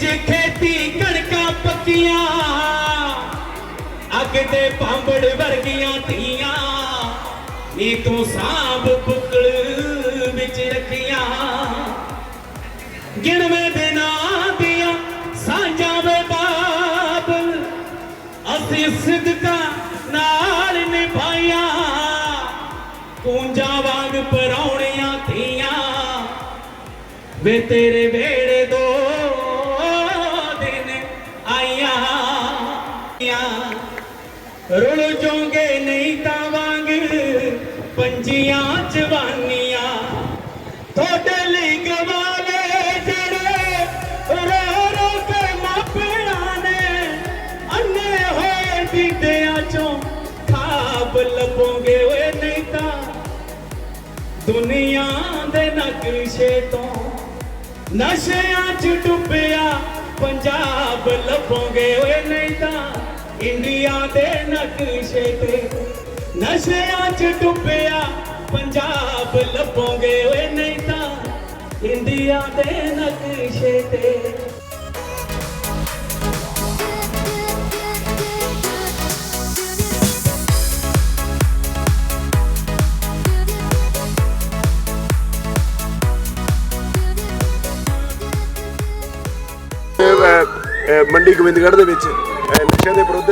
ਵਿੱਚ ਖੇਤੀ ਕਣਕਾਂ ਪੱਕੀਆਂ। ਅੱਗ ਤੇ ਪਾਂਬੜ ਵਰਗੀਆਂ ਧੀਆਂ। ਨੀ ਤੂੰ ਸਾਂਭ ਪੁੱਤਲ ਵਿੱਚ ਰੱਖੀਆਂ। ਗਿਣਵੇਂ ਦਿਨਾਂ ਦੀਆਂ ਸਾਂਝਾਂ ਵੇ ਬਾਬਲ ਅਸੀਂ ਸਿੱਧਕਾਂ ਨਾਲ ਨਿਭਾਈਆਂ। ਕੂੰਜਾਂ ਵਾਂਗ ਪਰੌਣੀਆਂ ਥੀਆਂ ਵੇ ਤੇਰੇ ਵੇੜੇ ਦੋ ਰੁਲ ਜੋਗੇ ਨਹੀਂ ਤਾਂ ਵਾਂਗ, ਪੰਜੀਆਂ ਜਵਾਨੀਆਂ ਤੁਹਾਡੇ ਲਈ ਗਵਾਲੇ ਜਿਹੜੇ ਰੋ ਰੋ ਕੇ ਮਾਪਿਆਂ ਨੇ ਅੰਨੇ ਹੋਏ ਦੀਦਿਆਂ ਚੋਂ ਖਾਬ ਲੱਭੋਗੇ ਓਏ ਨਹੀਂ ਤਾਂ। ਦੁਨੀਆ ਦੇ ਨਕਸ਼ੇ ਤੋਂ ਨਸ਼ਿਆਂ 'ਚ ਡੁੱਬਿਆ ਪੰਜਾਬ ਲੱਭੋਗੇ ਓਏ ਨਹੀਂ ਤਾਂ। ਇੰਡੀਆ ਦੇ ਨਕਸ਼ੇ ਤੇ ਨਸ਼ਿਆਂ 'ਚ ਡੁੱਬਿਆ, ਪੰਜਾਬ ਲੱਭੋਗੇ ਓਏ ਨਹੀਂ ਤਾਂ। ਇੰਡੀਆ ਦੇ ਨਕਸ਼ੇ ਤੇ ਮੰਡੀ ਗੋਬਿੰਦਗੜ੍ਹ ਦੇ ਵਿੱਚ ਨਸ਼ਿਆਂ ਦੇ ਵਿਰੁੱਧ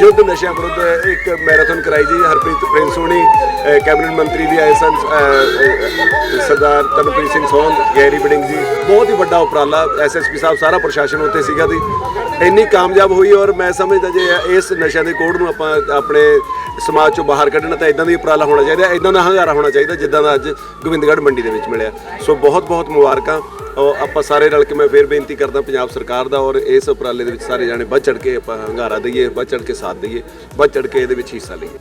ਯੁੱਧ ਨਸ਼ਿਆਂ ਵਿਰੁੱਧ ਇੱਕ ਮੈਰਾਥਨ ਕਰਾਈ ਜੀ ਹਰਪ੍ਰੀਤ ਪ੍ਰਿੰਸ ਸੋਣੀ ਕੈਬਨਿਟ ਮੰਤਰੀ ਵੀ ਆਏ ਸਨ ਸਰਦਾਰ ਤਨਪ੍ਰੀਤ ਸਿੰਘ ਸੋਹਨ ਗੈਰੀ ਬਿਡਿੰਗ ਜੀ, ਬਹੁਤ ਹੀ ਵੱਡਾ ਉਪਰਾਲਾ। ਐਸਐਸਪੀ ਸਾਹਿਬ ਸਾਰਾ ਪ੍ਰਸ਼ਾਸਨ ਉੱਤੇ ਸੀਗਾ ਦੀ ਇੰਨੀ ਕਾਮਯਾਬ ਹੋਈ ਔਰ ਮੈਂ ਸਮਝਦਾ ਜੇ ਇਸ ਨਸ਼ਿਆਂ ਦੇ ਕੋੜ ਨੂੰ ਆਪਾਂ ਆਪਣੇ ਸਮਾਜ ਚੋਂ ਬਾਹਰ ਕੱਢਣਾ ਤਾਂ ਇਦਾਂ ਦੀ ਉਪਰਾਲਾ ਹੋਣਾ ਚਾਹੀਦਾ ਇਦਾਂ ਦਾ ਹੰਗਾਰਾ ਹੋਣਾ ਚਾਹੀਦਾ, ਜਿੱਦਾਂ ਦਾ ਅੱਜ ਗੋਬਿੰਦਗੜ੍ਹ ਮੰਡੀ ਦੇ ਵਿੱਚ ਮਿਲਿਆ। ਸੋ ਬਹੁਤ ਬਹੁਤ ਮੁਬਾਰਕਾਂ। ਆਪਾਂ ਸਾਰੇ ਰਲ ਕੇ ਮੈਂ ਫੇਰ ਬੇਨਤੀ ਕਰਦਾ ਪੰਜਾਬ ਸਰਕਾਰ ਦਾ ਔਰ ਇਸ ਉਪਰਾਲੇ ਦੇ ਵਿੱਚ ਸਾਰੇ ਜਾਣੇ ਵੱਧ ਚੜ ਕੇ ਆਪਾਂ ਹੰਗਾਰਾ ਦਈਏ, ਵੱਧ ਚੜ ਕੇ ਸਾਥ ਦਈਏ, ਵੱਧ ਚੜ ਕੇ ਇਹਦੇ ਵਿੱਚ ਹਿੱਸਾ ਲਈਏ।